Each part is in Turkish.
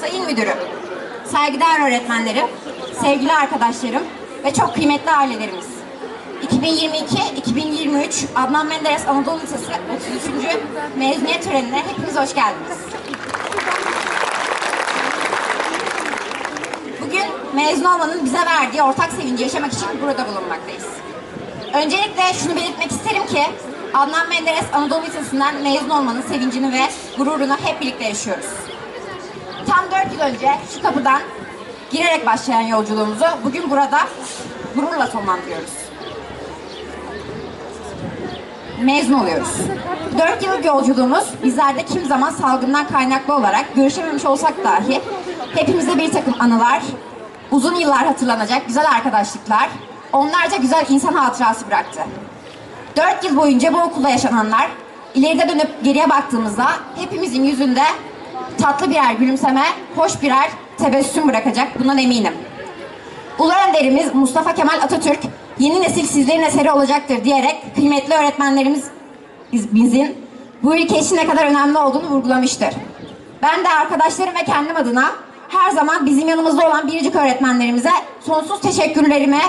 sayın müdürüm, saygıdeğer öğretmenlerim, sevgili arkadaşlarım ve çok kıymetli ailelerimiz. 2022-2023 Adnan Menderes Anadolu Lisesi 33. mezuniyet törenine hepiniz hoş geldiniz. Bugün mezun olmanın bize verdiği ortak sevinci yaşamak için burada bulunmaktayız. Öncelikle şunu belirtmek isterim ki Adnan Menderes Anadolu Lisesi'nden mezun olmanın sevincini ve gururunu hep birlikte yaşıyoruz. Tam 4 yıl önce şu kapıdan girerek başlayan yolculuğumuzu bugün burada gururla sonlandırıyoruz. Mezun oluyoruz. 4 yıllık yolculuğumuz bizlerde kim zaman salgından kaynaklı olarak görüşememiş olsak dahi hepimizde bir takım anılar, uzun yıllar hatırlanacak güzel arkadaşlıklar, onlarca güzel insan hatırası bıraktı. 4 yıl boyunca bu okulda yaşananlar ileride dönüp geriye baktığımızda hepimizin yüzünde tatlı birer gülümseme, hoş birer tebessüm bırakacak bundan eminim. Ulu önderimiz Mustafa Kemal Atatürk yeni nesil sizlerin eseri olacaktır diyerek kıymetli öğretmenlerimiz bizim bu ülke için ne kadar önemli olduğunu vurgulamıştır. Ben de arkadaşlarım ve kendim adına her zaman bizim yanımızda olan biricik öğretmenlerimize sonsuz teşekkürlerimi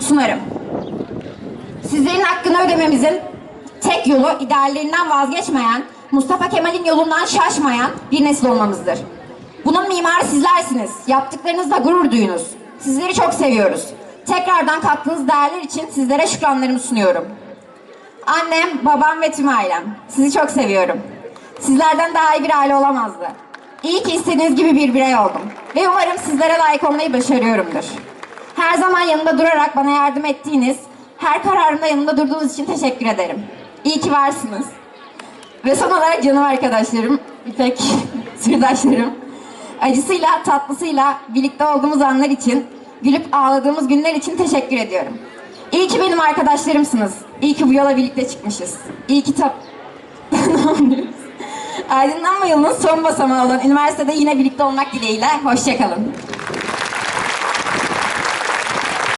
sunarım. Sizlerin hakkını ödememizin tek yolu ideallerinden vazgeçmeyen, Mustafa Kemal'in yolundan şaşmayan bir nesil olmamızdır. Bunun mimarı sizlersiniz. Yaptıklarınızla gurur duyunuz. Sizleri çok seviyoruz. Tekrardan kattığınız değerler için sizlere şükranlarımı sunuyorum. Annem, babam ve tüm ailem. Sizi çok seviyorum. Sizlerden daha iyi bir aile olamazdı. İyi ki istediğiniz gibi bir birey oldum. Ve umarım sizlere layık olmayı başarıyorumdur. Her zaman yanımda durarak bana yardım ettiğiniz, her kararımda yanımda durduğunuz için teşekkür ederim. İyi ki varsınız. Ve son olarak canım arkadaşlarım, İpek sırdaşlarım. Acısıyla, tatlısıyla birlikte olduğumuz anlar için, gülüp ağladığımız günler için teşekkür ediyorum. İyi ki benim arkadaşlarımsınız. İyi ki bu yola birlikte çıkmışız. İyi ki tap... Aydınlanma yılının son basamağı olan üniversitede yine birlikte olmak dileğiyle. Hoşçakalın.